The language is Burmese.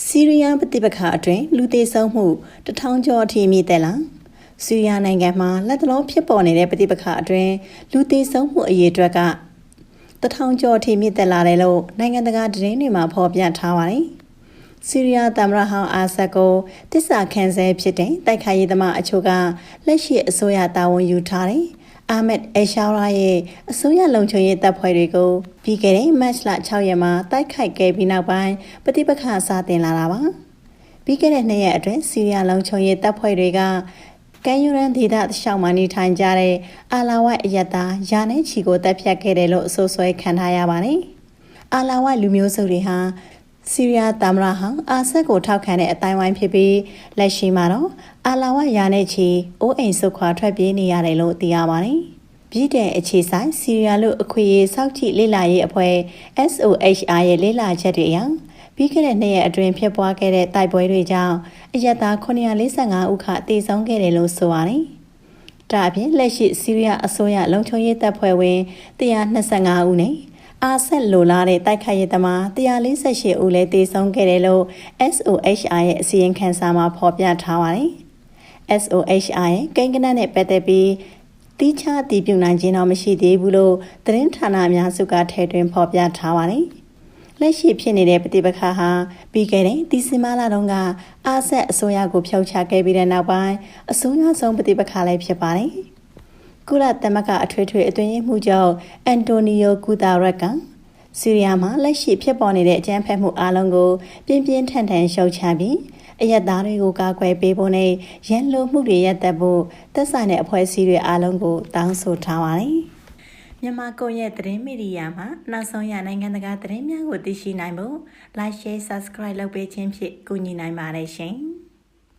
စီးရီးယားပဋိပက္ခအတွင်းလူသေဆုံးမှုတထောင်ကျော်အထိမြင့်တက်လာစီးရီးယားနိုင်ငံမှာလက်တလုံးဖြစ်ပေါ်နေတဲ့ပဋိပက္ခအတွင်းလူသေဆုံးမှုအရေအတွက်ကတထောင်ကျော်အထိမြင့်တက်လာတယ်လို့နိုင်ငံတကာသတင်းတွေမှာဖော်ပြထားပါတယ်။စီးရီးယားသမ္မတဟောင်းအာဆတ်ကိုတစ္ဆာခံဆဲဖြစ်တဲ့တိုက်ခိုက်ရေးသမားအချို့ကလက်ရှိအစိုးရတာဝန်ယူထားတယ်။ အာမက်အရှာရာရဲ့အစိုးရလုံခြုံရေးတပ်ဖွဲ့တွေကိုပြီးခဲ့တဲ့မတ်လ6ရက်မှာတိုက်ခိုက်ခဲ့ပြီးနောက်ပိုင်းပဋိပက္ခစတင်လာတာပါ။ပြီးခဲ့တဲ့နှစ်ရက်အတွင်းစီးရီးယားလုံခြုံရေးတပ်ဖွဲ့တွေကကမ်းယူရန်ဒေသတလျှောက်မှာနေထိုင်ကြတဲ့အာလာဝတ်အယက်သားယာနဲ့ချီကိုတပ်ဖြတ်ခဲ့တယ်လို့အဆိုဆွဲခံထားရပါတယ်။အာလာဝတ်လူမျိုးစုတွေဟာ စီးရီးယားတမရဟံအာဆက်ကိုထောက်ခံတဲ့အတိုင်းဝိုင်းဖြစ်ပြီးလက်ရှိမှာတော့အာလာဝတ်ယာနဲ့ချီအိုးအိမ်ဆုတ်ခွာထွက်ပြေးနေရတယ်လို့သိရပါတယ်။ပြည်တဲ့အခြေဆိုင်စီးရီးယားလို့အခွင့်အရေးစောင့်ကြည့်လေ့လာရေးအဖွဲ့ SOHR ရဲ့လေ့လာချက်တွေအရပြီးခဲ့တဲ့နှစ်ရက်အတွင်းဖြစ်ပွားခဲ့တဲ့တိုက်ပွဲတွေကြောင့်အရက်သား945ဦးခသေဆုံးခဲ့တယ်လို့ဆိုပါတယ်။ဒါအပြင်လက်ရှိစီးရီးယားအစိုးရလုံခြုံရေးတပ်ဖွဲ့ဝင်125ဦးနဲ့ အာဆက်လိုလာတဲ့တိုက်ခိုက်ရေးသမား148ဦးလည်းသေဆုံးခဲ့တယ်လို့ SOHR ရဲ့အစီရင်ခံစာမှာဖော်ပြထားပါတယ်။ SOHR ရဲ့ကိန်းဂဏန်းနဲ့ပတ်သက်ပြီးတိကျတည်ပြုနိုင်ခြင်းတော့မရှိသေးဘူးလို့သတင်းဌာနအများစုကထည့်သွင်းဖော်ပြထားပါတယ်။လက်ရှိဖြစ်နေတဲ့ပဋိပက္ခဟာပြီးခဲ့တဲ့ဒီဇင်ဘာလတုန်းကအာဆက်အစိုးရကိုဖျောက်ချခဲ့ပြီးတဲ့နောက်ပိုင်းအစိုးရဆုံးပဋိပက္ခလည်းဖြစ်ပါတယ်။ ကုလသမဂ္ဂအထွေထွေအတွင်းရေးမှူးချုပ်အန်တိုနီယိုကူတာရက်ကဆီးရီးယားမှာလက်ရှိဖြစ်ပေါ်နေတဲ့အကြမ်းဖက်မှုအလုံးကိုပြင်းပြင်းထန်ထန်ရှုတ်ချပြီးအယက်သားတွေကိုကာကွယ်ပေးဖို့နဲ့ရန်လိုမှုတွေရပ်တန့်ဖို့သက်ဆိုင်တဲ့အဖွဲ့အစည်းတွေအားလုံးကိုတောင်းဆိုထားပါတယ်။မြန်မာကွန်ရက်သတင်းမီဒီယာမှာနောက်ဆုံးရနိုင်ငံတကာသတင်းများကိုသိရှိနိုင်ဖို့ Like Share Subscribe လုပ်ပေးခြင်းဖြင့်ကူညီနိုင်ပါတယ်ရှင်။